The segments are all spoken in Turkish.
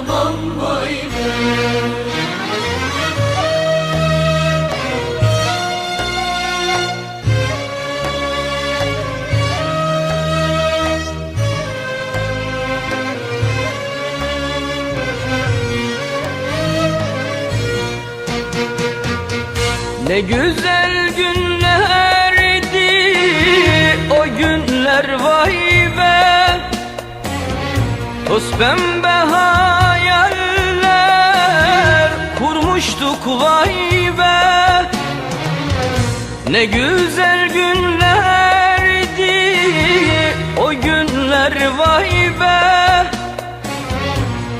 babam vay be. Ne güzel günlerdi o günler vay be. Toz pembe kurmuştuk vay be. Ne güzel günlerdi o günler vay be.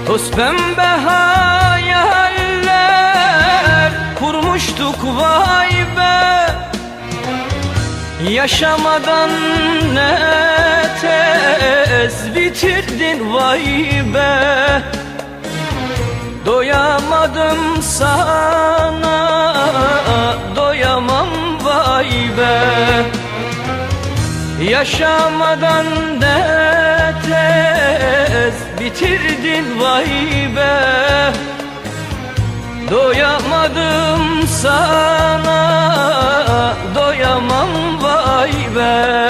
Toz pembe hayaller kurmuştuk vay be. Yaşamadan ne tez bitirdin vay be Doyamadım sana doyamam vay be. Yaşamadan ne tez bitirdin vay be. Doyamadım sana doyamam vay be